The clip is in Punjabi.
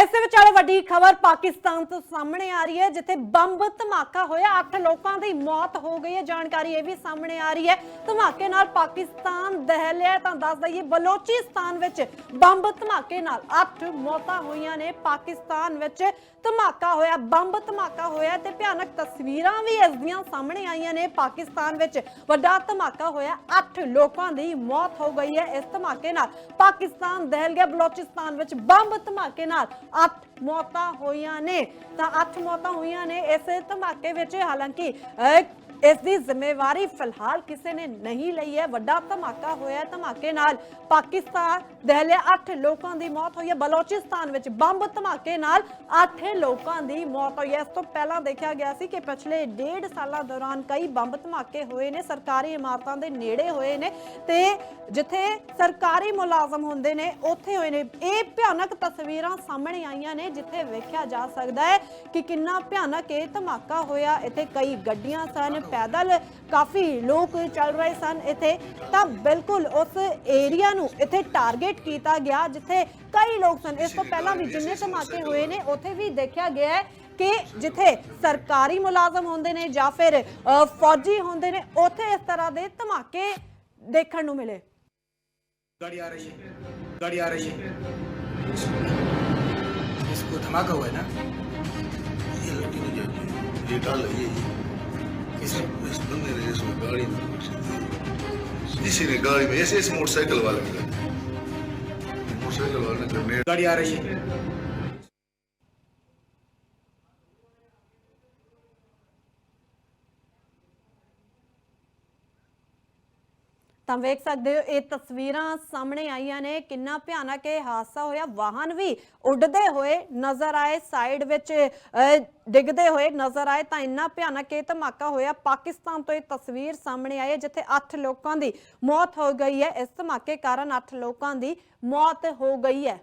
ਇਸੇ ਵਿਚਾਲੇ ਵੱਡੀ ਖਬਰ ਪਾਕਿਸਤਾਨ ਤੋਂ ਸਾਹਮਣੇ ਆ ਰਹੀ ਹੈ, ਜਿੱਥੇ ਬੰਬ ਧਮਾਕਾ ਹੋਇਆ। 8 ਲੋਕਾਂ ਦੀ ਮੌਤ ਹੋ ਗਈ ਹੈ। ਜਾਣਕਾਰੀ ਇਹ ਵੀ ਸਾਹਮਣੇ ਆ ਰਹੀ ਹੈ। ਧਮਾਕੇ ਨਾਲ ਪਾਕਿਸਤਾਨ ਦਹਿਲਿਆ ਤਾਂ ਦੱਸ ਦਈਏ, ਬਲੋਚਿਸਤਾਨ ਵਿੱਚ ਬੰਬ ਧਮਾਕੇ ਨਾਲ 8 ਮੌਤਾਂ ਹੋਈਆਂ ਨੇ। ਪਾਕਿਸਤਾਨ ਵਿੱਚ ਧਮਾਕਾ ਹੋਇਆ, ਬੰਬ ਧਮਾਕਾ ਹੋਇਆ ਤੇ ਭਿਆਨਕ ਤਸਵੀਰਾਂ ਵੀ ਇਸ ਦੀਆਂ ਸਾਹਮਣੇ ਆਈਆਂ ਨੇ। ਪਾਕਿਸਤਾਨ ਵਿੱਚ ਵੱਡਾ ਧਮਾਕਾ ਹੋਇਆ। 8 ਲੋਕਾਂ ਦੀ ਮੌਤ ਹੋ ਗਈ ਹੈ ਇਸ ਧਮਾਕੇ ਨਾਲ। ਪਾਕਿਸਤਾਨ ਦਹਿਲ ਗਿਆ। ਬਲੋਚਿਸਤਾਨ ਵਿੱਚ ਬੰਬ ਧਮਾਕੇ ਨਾਲ ਅੱਠ ਮੌਤਾਂ ਹੋਈਆਂ ਨੇ। ਤਾਂ ਅੱਠ ਮੌਤਾਂ ਹੋਈਆਂ ਨੇ ਇਸ ਧਮਾਕੇ ਵਿੱਚ ਹਾਲਾਂਕਿ ਅਹ, ਇਸ ਦੀ ਜ਼ਿੰਮੇਵਾਰੀ ਫਿਲਹਾਲ ਕਿਸੇ ਨੇ ਨਹੀਂ ਲਈ ਹੈ। ਵੱਡਾ ਧਮਾਕਾ ਹੋਇਆ ਧਮਾਕੇ ਨਾਲ। ਪਾਕਿਸਤਾਨ ਦਹਿਲੇ 8 ਲੋਕਾਂ ਦੀ ਮੌਤ ਹੋਈ ਹੈ। ਬਲੋਚਿਸਤਾਨ ਵਿੱਚ ਬੰਬ ਧਮਾਕੇ ਨਾਲ 8 ਲੋਕਾਂ ਦੀ ਮੌਤ ਹੋਈ ਹੈ। ਇਸ ਤੋਂ ਪਹਿਲਾਂ ਦੇਖਿਆ ਗਿਆ ਸੀ ਕਿ ਪਿਛਲੇ ਡੇਢ ਸਾਲਾਂ ਦੌਰਾਨ ਕਈ ਬੰਬ ਧਮਾਕੇ ਹੋਏ ਨੇ। ਸਰਕਾਰੀ ਇਮਾਰਤਾਂ ਦੇ ਨੇੜੇ ਹੋਏ ਨੇ ਤੇ ਜਿੱਥੇ ਸਰਕਾਰੀ ਮੁਲਾਜ਼ਮ ਹੁੰਦੇ ਨੇ, ਉੱਥੇ ਹੋਏ ਨੇ। ਇਹ ਭਿਆਨਕ ਤਸਵੀਰਾਂ ਸਾਹਮਣੇ ਆਈਆਂ ਨੇ, ਜਿੱਥੇ ਵੇਖਿਆ ਜਾ ਸਕਦਾ ਹੈ ਕਿ ਕਿੰਨਾ ਭਿਆਨਕ ਇਹ ਧਮਾਕਾ ਹੋਇਆ। ਇੱਥੇ ਕਈ ਗੱਡੀਆਂ ਸਨ ਪੈਦਲ ਕਾਫੀ ਲੋਕ ਚੱਲ ਰਹੇ ਸਨ ਇੱਥੇ ਤਾਂ ਬਿਲਕੁਲ ਉਸ ਏਰੀਆ ਨੂੰ ਇੱਥੇ ਟਾਰਗੇਟ ਕੀਤਾ ਗਿਆ ਜਿੱਥੇ ਕਈ ਲੋਕ ਸਨ ਇਸ ਤੋਂ ਪਹਿਲਾਂ ਵੀ ਜਿੰਨੇ ਧਮਾਕੇ ਹੋਏ ਨੇ ਉੱਥੇ ਵੀ ਦੇਖਿਆ ਗਿਆ ਹੈ ਕਿ ਜਿੱਥੇ ਸਰਕਾਰੀ ਮੁਲਾਜ਼ਮ ਹੁੰਦੇ ਨੇ ਜਾਂ ਫਿਰ ਅ, ਫੌਜੀ ਹੁੰਦੇ ਨੇ ਉੱਥੇ ਇਸ ਤਰ੍ਹਾਂ ਦੇ ਧਮਾਕੇ ਦੇਖਣ ਨੂੰ ਮਿਲੇ गाड़ी आ रही है गाड़ी आ रही है इसको धमाका हुआ है ना ये लड़की ने जो ये डाल है ये किसे इस बंदे ने इसमें गाड़ी में किसी ने गाड़ी में ऐसे ऐसे मोटरसाइकिल वाले ने मोटरसाइकिल वाले ने ग्रेनेड गाड़ी आ रही है ਤਾਂ ਵੇਖ ਸਕਦੇ ਹੋ, ਇਹ ਤਸਵੀਰਾਂ ਸਾਹਮਣੇ ਆਈਆਂ ਨੇ। ਕਿੰਨਾ ਭਿਆਨਕ ਇਹ ਹਾਦਸਾ ਹੋਇਆ। ਵਾਹਨ ਵੀ ਉੱਡਦੇ ਹੋਏ ਨਜ਼ਰ ਆਏ ਸਾਈਡ ਵਿੱਚ ਡਿੱਗਦੇ ਹੋਏ ਨਜ਼ਰ ਆਏ। ਤਾਂ ਇੰਨਾ ਭਿਆਨਕ ਇਹ ਧਮਾਕਾ ਹੋਇਆ। ਪਾਕਿਸਤਾਨ ਤੋਂ ਇਹ ਤਸਵੀਰ ਸਾਹਮਣੇ ਆਈ ਹੈ, ਜਿੱਥੇ 8 ਲੋਕਾਂ ਦੀ ਮੌਤ ਹੋ ਗਈ ਹੈ। ਇਸ ਧਮਾਕੇ ਕਾਰਨ 8 ਲੋਕਾਂ ਦੀ ਮੌਤ ਹੋ ਗਈ ਹੈ।